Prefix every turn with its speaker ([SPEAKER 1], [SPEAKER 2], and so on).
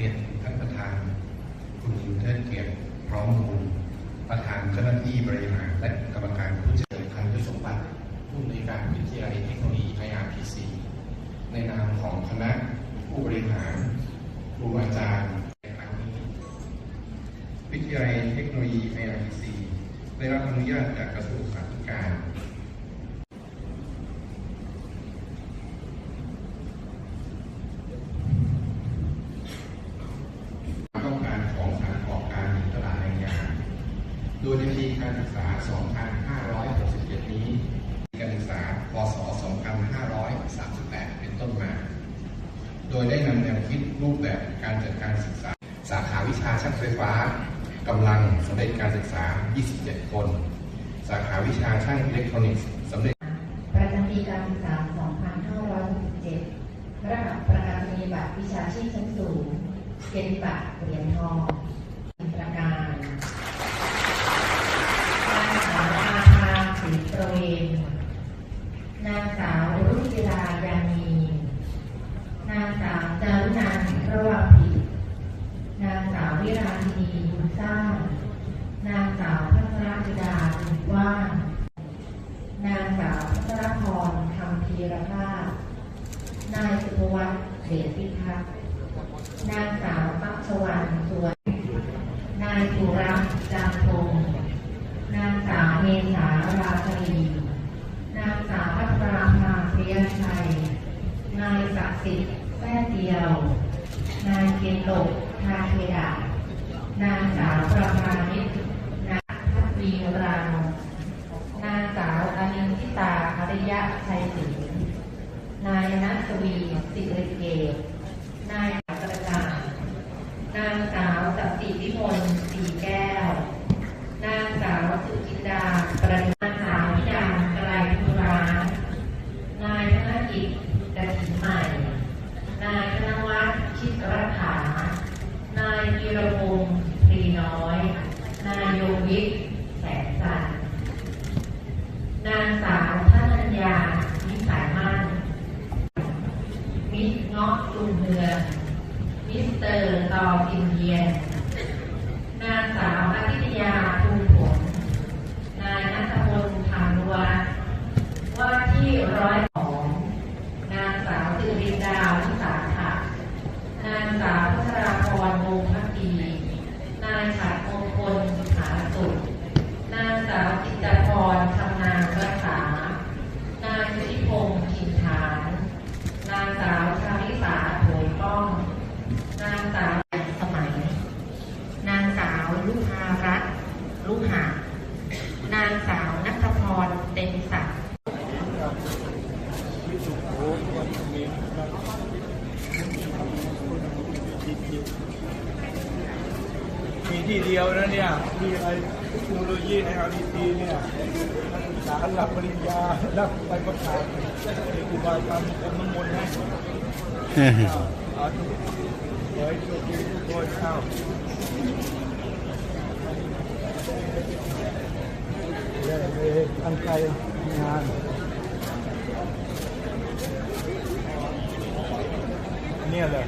[SPEAKER 1] รียนท่านประธาน คุณเทิดเกียรติพร้อมมูลประธานเจ้าหน้าที่บริหารและกรรมการผู้จัดการพันธุสมบัติผู้อำนการวิทยาลัยเทคโนโลยี IRPC ในนามของคณะผู้บริหารครูอาจารย์ในครั้งนี้วิทยาลัยเทคโนโลยี IRPC ได้รับอนุญาตจากกระทรวงสาธารณการ ความต้องการของสถานประกอบการในตลาดแรงงาน โดยใน ปีการศึกษา 2567 นี้ การศึกษา พศ 2538 เป็นต้นมา โดยได้นำแนวคิดรูปแบบการจัดการศึกษา สาขาวิชาช่างไฟฟ้ากำลังสำเร็จการศึกษา 27 คน สาขาวิชาช่างอิเล็กทรอนิกส์สำเร็จ
[SPEAKER 2] ประจำปีการศึกษา 2567 ระดับประกาศนียบัตรวิชาชีพชั้นสูงเกียรติบัตรเหรียญทอง ประการนางสาวอาภาศรีประเวนนาง สาวรุจิรายานี นางสาวจารุนันท์ระวังผิด นางสาววิราชินีบุญสร้างนางสาวพัชรจิดาบุญว่างนางสาวพัชรพรคำพีรภาพ นายสุภวัฒน์เดชพิทักษ์ นางสาวปักชวันสวน นายสุรักษ์จามพงนางสาวเมษาราชรี สิทธิ์แท้เดียว นายเกียรติโลกทาเคดานางสาวประภานิชนางพัฒวีรานนางสาวอนินทิตาอริยะชัยศรีนายนัทวีสิริเกตนายประกานางสาวสัตติวิมลสีแก้ว นางสาวสุจินดาประดิษฐ์นางสาวพิดาไกรภูรานนายธนกิจกระถินใหม่ นายธนวัฒน์ชิตรัฐา นายวีรพงศ์ปรีน้อย นายโยวิทย์แสนสันต์นางสาวทันัญญานิสัยมั่น มิสเงาะจุงเมือง มิสเตอร์ตอกินเยียน นางสาวอาทิตยาภูมิผล นายนัทพลพานวัฒว่าที่ร้อยสองนางสาวสิรินดาวิสาขะนางสาวพัชราพรวงพักดี นายฉัดมงคลผาสุขนางสาวจิตรพรชำ นายสุธิพงศ์ถิ่นฐาน นางสาวชาลิสาโถยป้อง นางสาวสมัย นางสาวลุภารัตน์ ลุหะนางสาวนัทพรเต็มศักดิ์
[SPEAKER 3] มีที่เดียวนะเนี่ย มีไอเทคโนโลยีในอารีพีเนี่ยนักศึกษาหลับปริญญารับใบประกาศมีครูบาอาจารย์ทำน้ำมนต์ให้อาธุขอให้โชคดีทุกคนเข้า ตั้งใจงานเนี่ยเลย